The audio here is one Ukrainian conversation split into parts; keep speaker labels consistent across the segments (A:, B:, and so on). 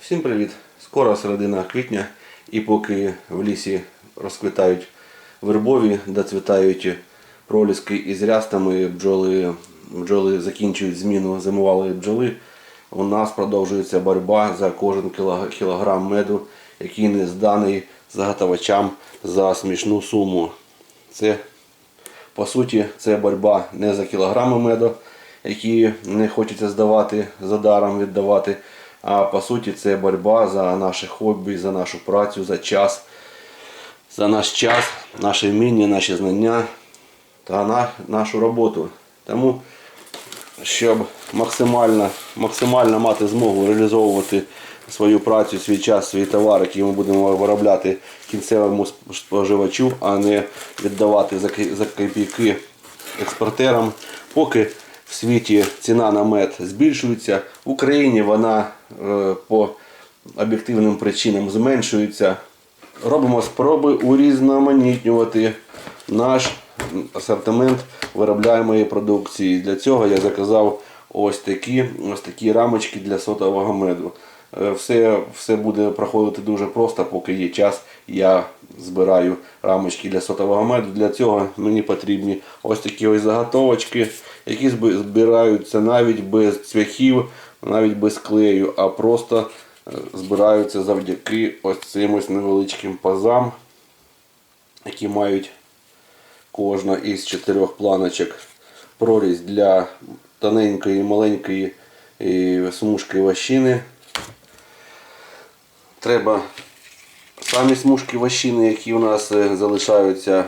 A: Всім привіт! Скоро середина квітня, і поки в лісі розквітають вербові, доцвітають проліски із рястами, бджоли, бджоли закінчують зміну зимувалої бджоли. У нас продовжується боротьба за кожен кілограм меду, який не зданий заготовачам за смішну суму. Це по суті, це боротьба не за кілограми меду, які не хочеться здавати за даром віддавати. А по суті, це боротьба за наше хобі, за нашу працю, за час, за наш час, наше вміння, наші знання та на, нашу роботу. Тому, щоб максимально, максимально мати змогу реалізовувати свою працю, свій час, свій товар, який ми будемо виробляти кінцевому споживачу, а не віддавати за копійки експортерам. Поки в світі ціна на мед збільшується, в Україні вона по об'єктивним причинам зменшується. Робимо спроби урізноманітнювати наш асортимент виробляємої продукції. Для цього я заказав ось такі, ось такі рамочки для сотового меду. Е, Все, все буде проходити дуже просто, поки є час. Я збираю рамочки для сотового меду. Для цього мені потрібні ось такі ось заготовочки, які збираються навіть без цвяхів, навіть без клею, а просто е, збираються завдяки ось цим ось невеличким пазам, які мають кожна із чотирьох планочок прорізь для тоненької маленької смужки вощини. Треба самі смужки вощини, які у нас е, залишаються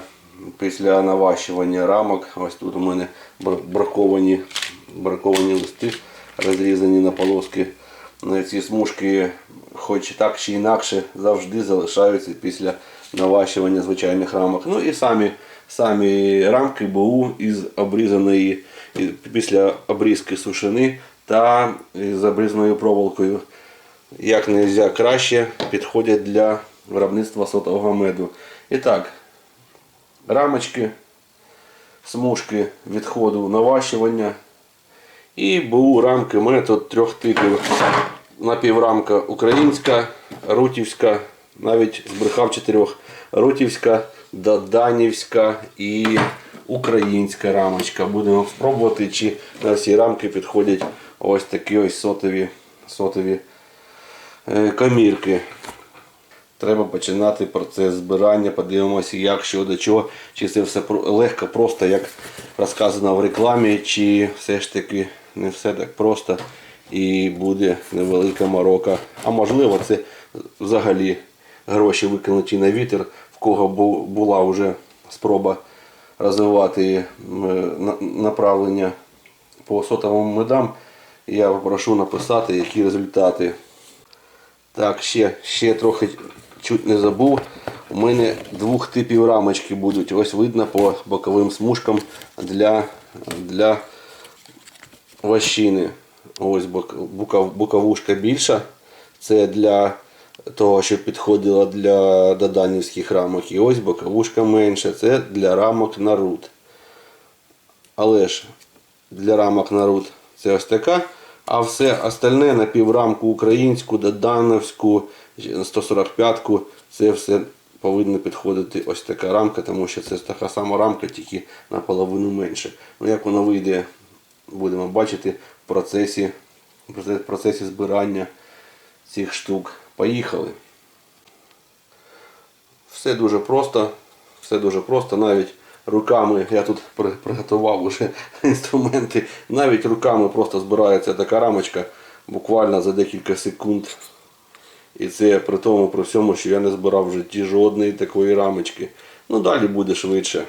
A: після наващування рамок. Ось тут у мене браковані, браковані листи, розрізані на полоски. Ці смужки, хоч так чи інакше, завжди залишаються після наващування звичайних рамок. Ну і самі, самі рамки БУ із обрізаної після обрізки сушини та з обрізаною проволокою як не можна краще підходять для виробництва сотового меду. І так, рамочки, смужки відходу наващування і БУ рамки метод трьох типів. Напіврамка українська, рутівська, навіть збрехав чотирьох. Рутівська, Доданівська і українська рамочка. Будемо спробувати, чи на всі рамки підходять ось такі ось сотові, сотові е, комірки. Треба починати процес збирання, подивимося, як що до чого, чи це все легко, просто, як розказано в рекламі, чи все ж таки не все так просто і буде невелика морока. А можливо, це взагалі гроші викинуті на вітер, в кого була вже спроба розвивати направлення по сотовим медам. Я попрошу написати, які результати. Так, ще, ще трохи чуть не забув. У мене двох типів рамочки будуть. Ось видно по боковим смужкам для, для вощини. Ось букав- боковушка більша. Це для того, що підходило для доданівських рамок. І ось боковушка менша. Це для рамок на рут. Але ж для рамок народ це ось така. А все остальне на піврамку українську, додановську, 145-ку, це все повинно підходити ось така рамка, тому що це така сама рамка, тільки наполовину менше. Ну як воно вийде, будемо бачити в процесі, в процесі збирання цих штук. Поїхали. Все дуже просто, все дуже просто, навіть руками, я тут приготував уже інструменти, навіть руками просто збирається така рамочка буквально за декілька секунд. І це при тому, при всьому, що я не збирав в житті жодної такої рамочки. Ну далі буде швидше.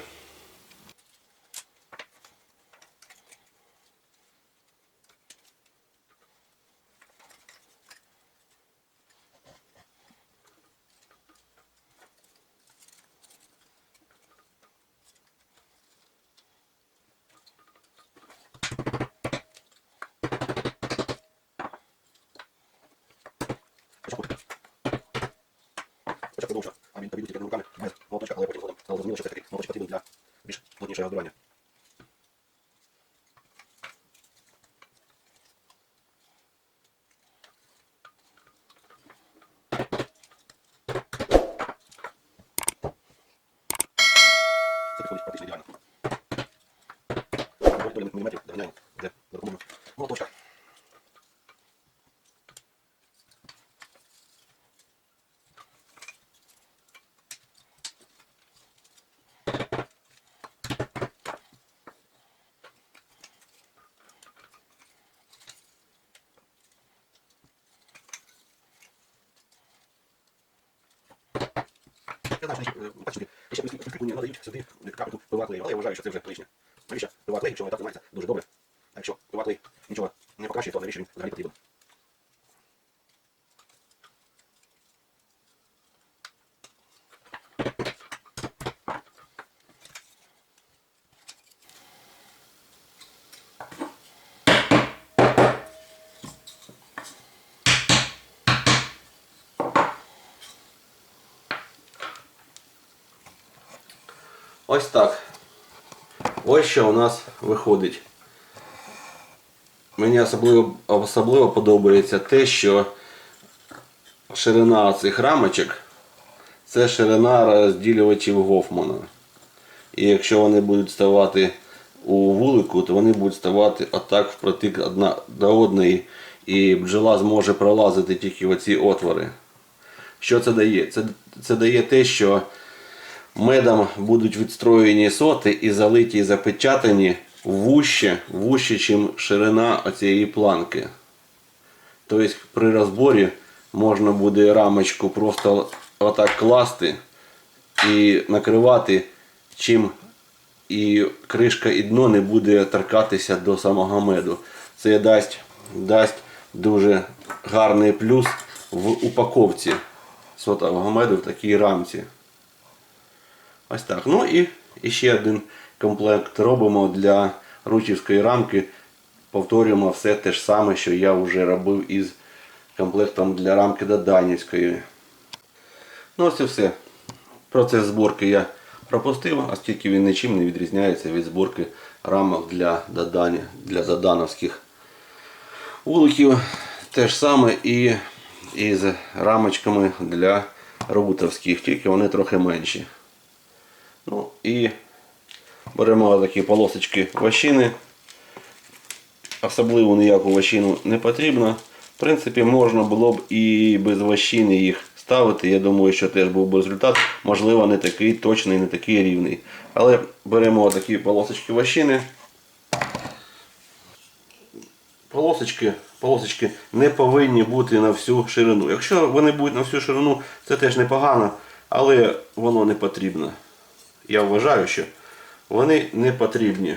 A: А він тобі тільки руками. Без молоточка, але потім зрозуміло, що це таки молоточок потрібен для виходить практично ідеально. Долі міліметрів доганяємо вже за допомогою молоточка. Знаю, що е, бачите, ще не надають сюди капельку пива клею, але я вважаю, що це вже лишнє. Навіщо пива клей, якщо вони так займаються дуже добре. А якщо пива клей нічого не покращує, то навіщо він взагалі потрібен? Ось так. Ось що у нас виходить. Мені особливо, особливо подобається те, що ширина цих рамочок це ширина розділювачів Гофмана. І якщо вони будуть ставати у вулику, то вони будуть ставати отак впротик одна до одної. І бджола зможе пролазити тільки в оці отвори. Що це дає? Це, це дає те, що медом будуть відстроєні соти і залиті і запечатані вуще, вуще, чим ширина оцієї планки. Тобто при розборі можна буде рамочку просто отак класти і накривати, чим і кришка і дно не буде торкатися до самого меду. Це дасть, дасть дуже гарний плюс в упаковці сотового меду в такій рамці. Ось так. Ну і, і ще один комплект робимо для ручівської рамки. Повторюємо все те ж саме, що я вже робив із комплектом для рамки Доданівської. Ну ось і все. Процес зборки я пропустив, оскільки він нічим не відрізняється від зборки рамок для Додані, для додановських вуликів. Те ж саме і із рамочками для рутовських, тільки вони трохи менші. Ну і беремо такі полосочки вощини. Особливо ніяку вощину не потрібно. В принципі, можна було б і без вощини їх ставити. Я думаю, що теж був би результат. Можливо, не такий точний, не такий рівний. Але беремо такі полосочки вощини. Полосочки, полосочки не повинні бути на всю ширину. Якщо вони будуть на всю ширину, це теж непогано, але воно не потрібно я вважаю, що вони не потрібні.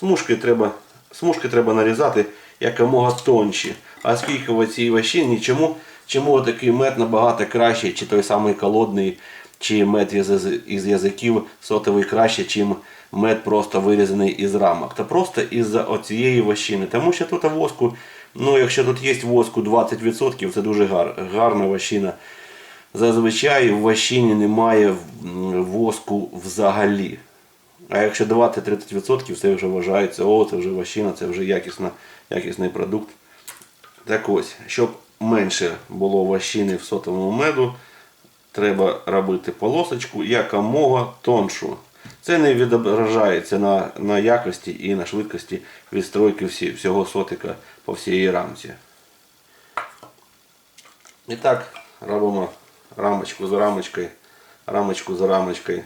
A: Смужки треба, смужки треба нарізати якомога тонші. А скільки в цій вощині, чому, чому такий мед набагато кращий, чи той самий колодний, чи мед із, із язиків сотовий краще, чим мед просто вирізаний із рамок. Та просто із-за оцієї вощини. Тому що тут воску, ну якщо тут є воску 20%, це дуже гар, гарна вощина. Зазвичай в вощині немає воску взагалі. А якщо давати 30%, це вже вважається, о, це вже вощина, це вже якісна, якісний продукт. Так ось, щоб менше було вощини в сотовому меду, треба робити полосочку якомога тоншу. Це не відображається на, на якості і на швидкості відстройки всі, всього сотика по всій рамці. І так робимо рамочку за рамочкою, рамочку за рамочкою.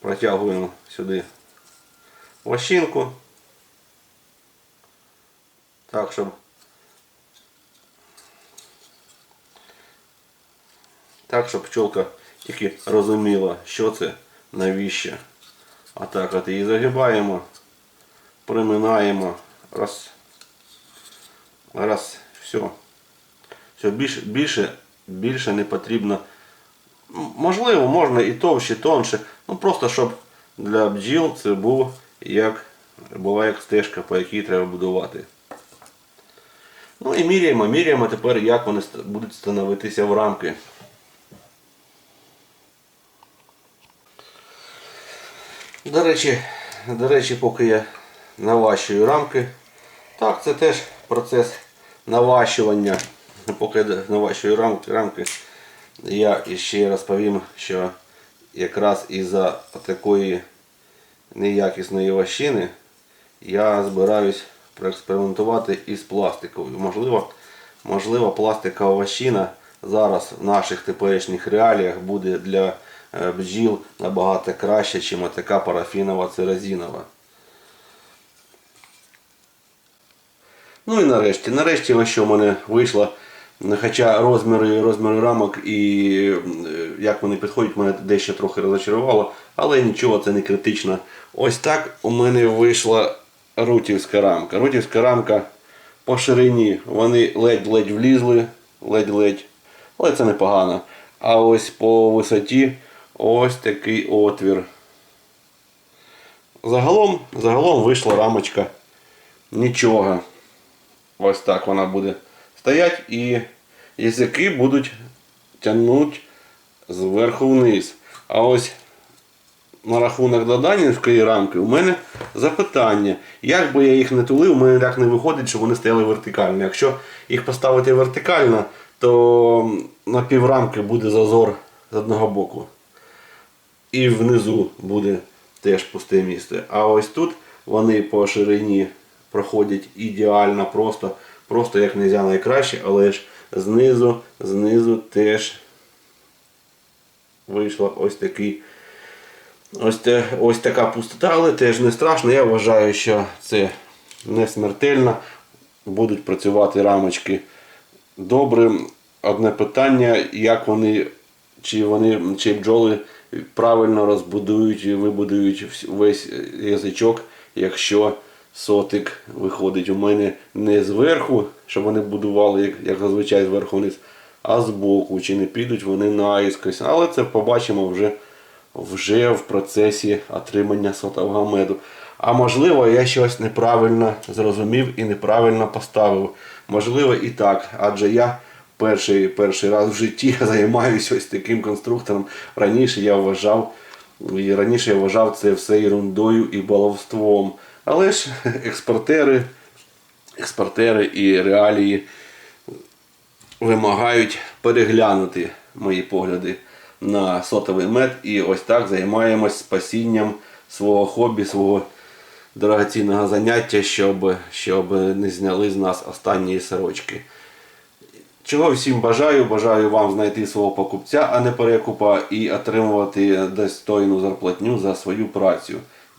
A: Протягуємо сюди вощинку. Так, щоб так, щоб пчолка тільки розуміла, що це, навіщо. А так от її загибаємо, приминаємо, раз, раз, все. Все, більше, більше, більше не потрібно. Можливо, можна і товще, тонше. Ну просто щоб для бджіл це був як, була як стежка, по якій треба будувати. Ну і міряємо, міряємо тепер, як вони будуть становитися в рамки. До речі, до речі, поки я наващую рамки. Так, це теж процес наващування. Поки я наващую рамки, я ще розповім, що якраз із-за такої неякісної ващини я збираюсь проекспериментувати із пластиковою. Можливо, можливо, пластикова ващина зараз в наших теперішніх реаліях буде для е, бджіл набагато краще, ніж така парафінова церезінова. Ну і нарешті, нарешті що в мене вийшло. Хоча розміри, розміри рамок і е, як вони підходять, мене дещо трохи розочарувало, але нічого, це не критично. Ось так у мене вийшла рутівська рамка. Рутівська рамка по ширині вони ледь-ледь влізли, ледь-ледь, але це непогано. А ось по висоті ось такий отвір. Загалом, загалом вийшла рамочка нічого. Ось так вона буде стоять і язики будуть тягнути зверху вниз. А ось на рахунок доданівської рамки у мене запитання. Як би я їх не тулив, у мене так не виходить, щоб вони стояли вертикально. Якщо їх поставити вертикально, то на піврамки буде зазор з одного боку. І внизу буде теж пусте місце. А ось тут вони по ширині проходять ідеально, просто, просто як не можна найкраще, але ж знизу, знизу теж вийшла ось такий. Ось, те, ось така пустота, але теж не страшно. Я вважаю, що це не смертельно. Будуть працювати рамочки добре. Одне питання, як вони, чи вони, чи бджоли правильно розбудують і вибудують весь язичок, якщо сотик виходить у мене не зверху, щоб вони будували, як, як зазвичай зверху вниз, а збоку, чи не підуть вони наїскось. Але це побачимо вже, вже в процесі отримання сотового меду. А можливо, я щось неправильно зрозумів і неправильно поставив. Можливо, і так, адже я перший, перший раз в житті займаюся ось таким конструктором. Раніше я вважав, і раніше я вважав це все ерундою і баловством. Але ж експортери, експортери і реалії вимагають переглянути мої погляди на сотовий мед. І ось так займаємось спасінням свого хобі, свого дорогоцінного заняття, щоб, щоб не зняли з нас останні сорочки. Чого всім бажаю, бажаю вам знайти свого покупця, а не перекупа, і отримувати достойну зарплатню за свою працю.